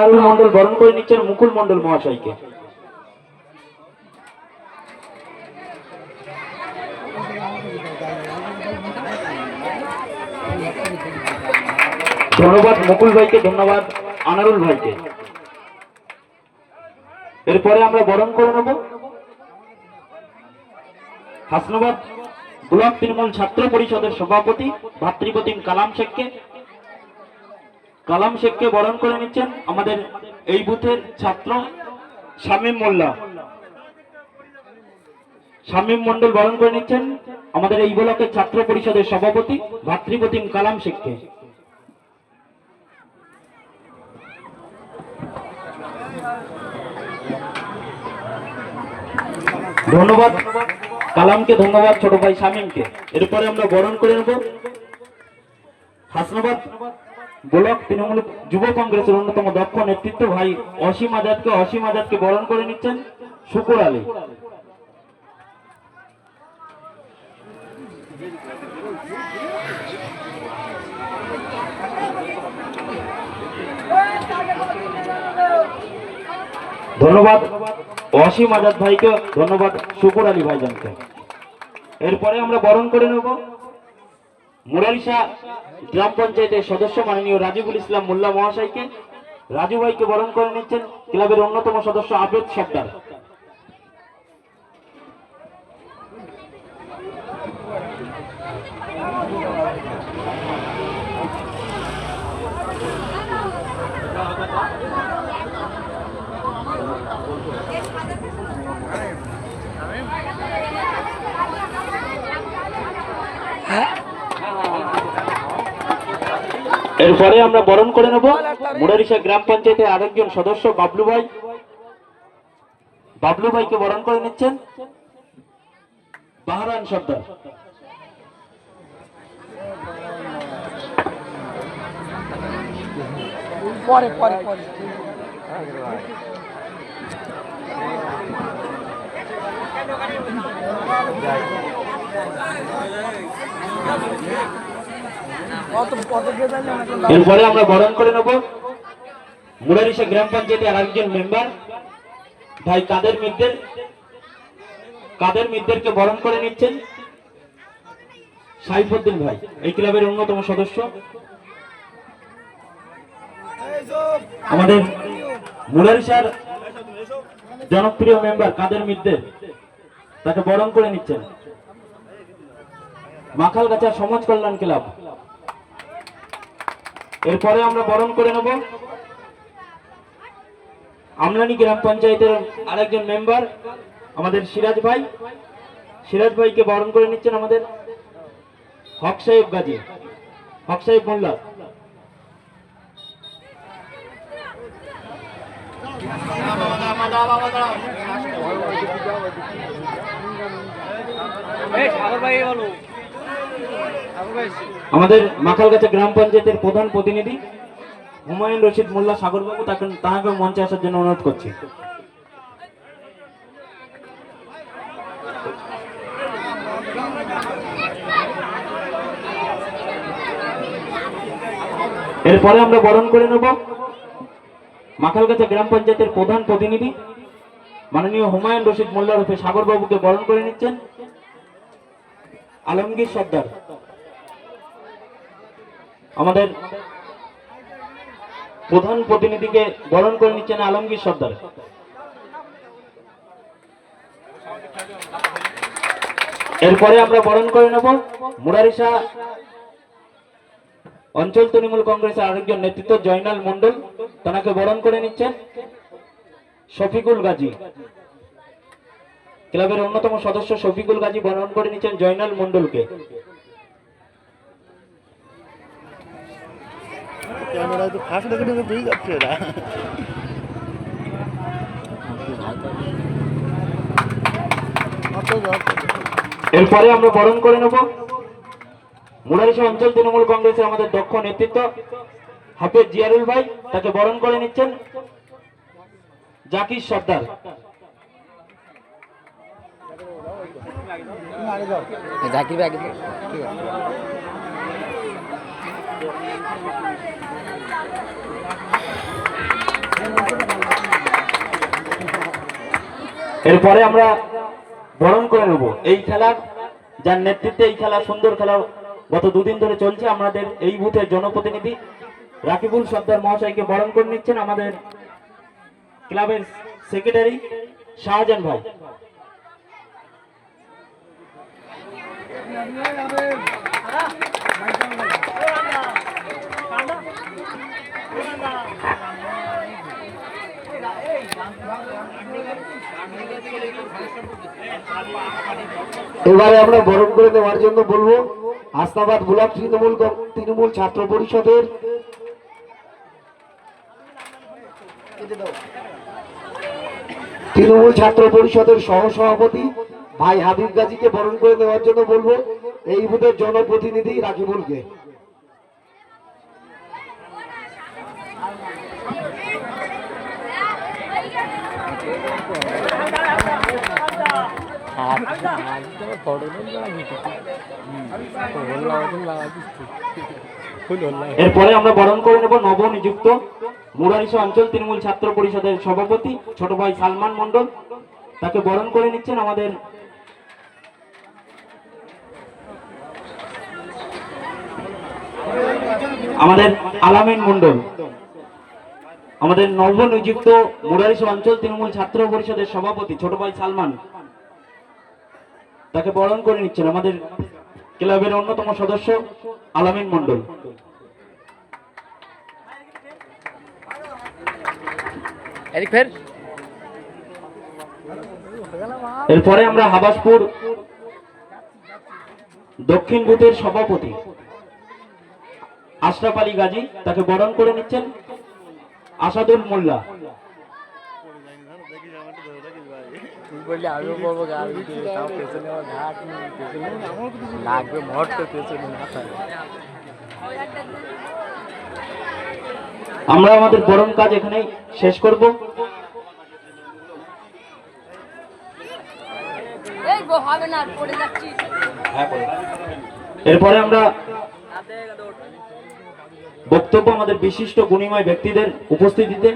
আরুল মন্ডল বরণ করে নিচ্ছেন মুকুল মন্ডল মহাশয়কে। ধন্যবাদ মুকুল ভাইকে, ধন্যবাদ আনারুল ভাইকে। এরপরে আমরা বরণ করে নেব। হাসনাবাদ ব্লক তৃণমূল ছাত্র পরিষদের সভাপতি ভাতৃপ্রতিম কালাম শেখকে। কালাম শেখকে বরণ করে নিচ্ছেন আমাদের এই বুথের ছাত্র শামীম মোল্লা। শামীম মন্ডল বরণ করে নিচ্ছেন আমাদের এই ব্লকের ছাত্র পরিষদের সভাপতি ভাতৃপ্রতিম কালাম শেখকে। ধন্যবাদ। কালামকে ধন্যবাদ ছোট ভাই শামীমকে। এরপরে আমরা বরণ করে নেব। হাসনাবাদ ব্লক তৃণমূল যুব কংগ্রেসের অন্যতম দক্ষ নেতৃত্ব ভাই অসীম আজাদকে অসীম আজাদকে বরণ করে নিচ্ছেন শুকুর আলী। ধন্যবাদ অসীম আজাদ ভাইকে, ধন্যবাদ শুকুর আলী ভাইজানকে। এরপরে আমরা বরণ করে নেব। মুরারিশা গ্রাম পঞ্চায়েতের সদস্য মাননীয় রাজিবুল ইসলাম মোল্লা মহাশয়কে, রাজু ভাইকে বরণ করে নিচ্ছেন ক্লাবের অন্যতম সদস্য আবেদ সর্দার। এরপরে আমরা বরণ করে নেব। মুরারিশা গ্রাম পঞ্চায়েতের আরেকজন সদস্য, বাবলু ভাই। বাবলু ভাইকে বরণ করে নিচ্ছেন। বাহারান সর্দার। পরে পরে পরে। এরপরে আমরা বরণ করে নেব। মুরারিশা গ্রাম পঞ্চায়েতের আরেকজন মেম্বার ভাই কাদের মিদ্দের কাদের মিদ্দেরকে বরণ করে নিচ্ছেন? সাইফুদ্দিন ভাই, এই ক্লাবের অন্যতম সদস্য। আমাদের মুরারিশার জনপ্রিয় মেম্বার কাদের মিদ্দের তাকে বরণ করে নিচ্ছেন। মাখালগাছা সমাজ কল্যাণ ক্লাব। এরপরে আমরা বরণ করে নেব। আমলানি গ্রাম পঞ্চায়েতের আরেকজন মেম্বার, আমাদের সিরাজ ভাই। সিরাজ ভাইকে বরণ করে নিচ্ছেন আমাদের হক সাহেব গাজী, হক সাহেব মোল্লা। আমাদের মাখালগাছা গ্রাম পঞ্চায়েতের প্রধান প্রতিনিধি হুমায়ুন রশিদ মোল্লা সাগরবাবু, তাকে তাহাকে মঞ্চে আসার জন্য অনুরোধ করছি। এরপরে আমরা বরণ করে নেব মাখালগাছা গ্রাম পঞ্চায়েতের প্রধান প্রতিনিধি। মাননীয় হুমায়ুন রশিদ মোল্লা রূপে সাগরবাবুকে বরণ করে নিচ্ছেন। আলমগীর সর্দার। আমাদের প্রধান প্রতিনিধিকে বরণ করে নিচ্ছেন আলমগীর সর্দার। এরপরে আমরা বরণ করে নেব মুরারিশা অঞ্চল তৃণমূল কংগ্রেসের আরেকজন নেতৃত্ব জয়নাল মন্ডল তাকে বরণ করে নিচ্ছেন শফিকুল গাজী। ক্লাবের অন্যতম সদস্য শফিকুল গাজী বরণ করে নিচ্ছেন জয়নাল মন্ডলকে ক্যামেরায় তো ফাঁস রেখে রেখে বেরিয়ে যাচ্ছে এরা এরপরে আমরা বরণ করে নেব। মুরারিশা অঞ্চল তৃণমূল কংগ্রেসের আমাদের দক্ষ নেতৃত্ব হাফেজ জিয়ারুল ভাই তাকে বরণ করে নিচ্ছেন জাকির সর্দার। জাকির ভাই আগে ঠিক আছে। এরপরে আমরা বরণ করে নেব। এই খেলার, যার নেতৃত্বে এই খেলা, সুন্দর খেলা গত দুদিন ধরে চলছে, আমাদের এই বুথের জনপ্রতিনিধি রাকিবুল সর্দার মহাশয়কে বরণ করে নিচ্ছেন আমাদের ক্লাবের সেক্রেটারি শাহজাহান ভাই। এবারে আমরা বরণ করে নেওয়ার জন্য বলব আস্তাবাদ গোলাপ তৃণমূল তৃণমূল ছাত্র পরিষদের। তৃণমূল ছাত্র পরিষদের সহসভাপতি ভাই হাবিব গাজীকে বরণ করে নেওয়ার জন্য বলব। এই বুথের জনপ্রতিনিধি রাকিবুলকে। এরপরে আমরা বরণ করে নেব নবনিযুক্ত মুরারিশা অঞ্চল তৃণমূল ছাত্র পরিষদের সভাপতি, ছোট ভাই সালমান মন্ডল তাকে বরণ করে নিচ্ছেন আমাদের আমাদের আলামিন মন্ডল আমাদের নবনিযুক্ত মুরারিশা অঞ্চল তৃণমূল ছাত্র পরিষদের সভাপতি, ছোট ভাই সালমান। তাকে বরণ করে নিচ্ছেন আমাদের ক্লাবের অন্যতম সদস্য আলামিন মন্ডল এরপরে আমরা হাবাসপুর দক্ষিণ বুথের সভাপতি আশরাফ আলী গাজী তাকে বরণ করে নিচ্ছেন আসাদুল মোল্লা। বললি আমিও বলব গাড়ি তাও পেছনে আমার ঘাট নেই পেছনে লাগবে মরতে পেছনে মাথায় আমরা আমাদের বরণ কাজ এখানেই শেষ করব। এই গো হবে না পড়ে যাচ্ছি। এরপরে আমরা বক্তব্য আমাদের বিশিষ্ট গুণিময় ব্যক্তিদের উপস্থিতিতে